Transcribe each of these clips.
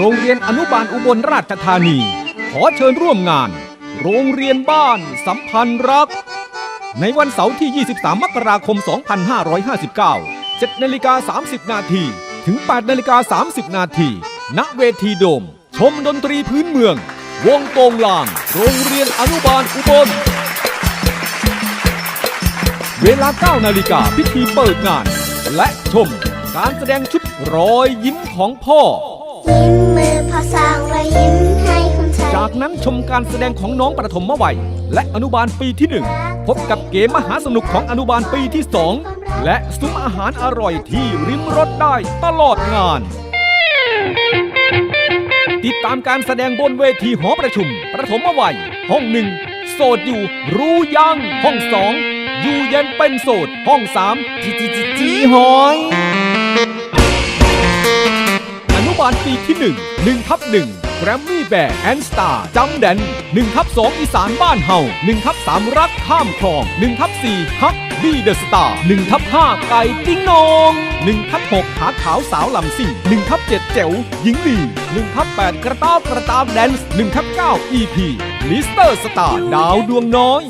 โรงเรียนอนุบาลอุบลราชธานี ขอเชิญร่วมงาน โรงเรียนบ้านสัมพันธ์รัก ในวันเสาร์ที่ 23 มกราคม 2559 7นาฬิกา 30 นาทีถึง 8 นาฬิกา 30 นาทีณเวทีโดม ชมดนตรีพื้นเมือง วงโปงลาง โรงเรียนอนุบาลอุบล เวลา 9 นาฬิกาพิธีเปิดงาน และชมการแสดงชุดรอยยิ้มของพ่อ ยิ้มมือพอสางรอยยิ้มให้คนไทยจากนั้นชมการแสดงของน้องประถมวัย และอนุบาลปีที่ 1 พบกับเกมมหาสนุกของอนุบาลปีที่ 2 และซุ้มอาหารอร่อยที่ริมรถได้ตลอดงาน ติดตามการแสดงบนเวทีหอประชุม ประถมวัย ห้องหนึ่งโสดอยู่รู้ยังห้องสองอยู่เย็นเป็นโสดห้องสามจีจีจีจีหอยาลปีที่1 1ทับ1แกรมมี่แบร์แอนสตาร์จำแดน1ทับ2อีสานบ้านเฮา1ทับ3รักข้ามคลอง1ทับ4ฮักบีเดอะสตาร์1ทับ5ไก่ติ้งนอง1ทับ6ขาขาวสาวลำซิ่ง1ทับ7แจ๋วหญิงลี1ทับ8กระต้ากระตามแดนส์1ทับ9 EP ลิสเตอร์สตาร์ดาวดวงน้อย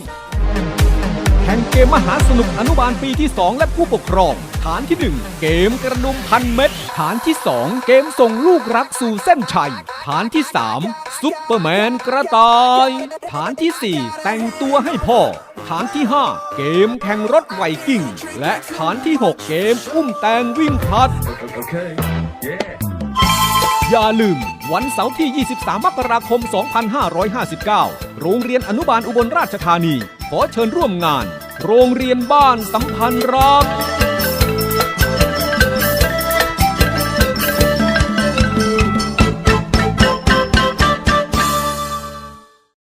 แข่งเกมมหาสนุกอนุบาลปีที่ 2 และผู้ปกครอง ฐานที่ 1 เกมกระดุมพันเม็ด ฐานที่ 2 เกมส่งลูกรักสู่เส้นชัย ฐานที่ 3 ซุปเปอร์แมนกระต่าย ฐานที่ 4 แต่งตัวให้พ่อ ฐานที่ 5 เกมแข่งรถไวกิ้ง และฐานที่ 6 เกมอุ้มแตงวิ่งพลัดอย่าลืม วันเสาร์ที่ 23 มกราคม 2559 โรงเรียนอนุบาลอุบลราชธานี ขอเชิญร่วมงาน โรงเรียนบ้านสัมพันธ์รัก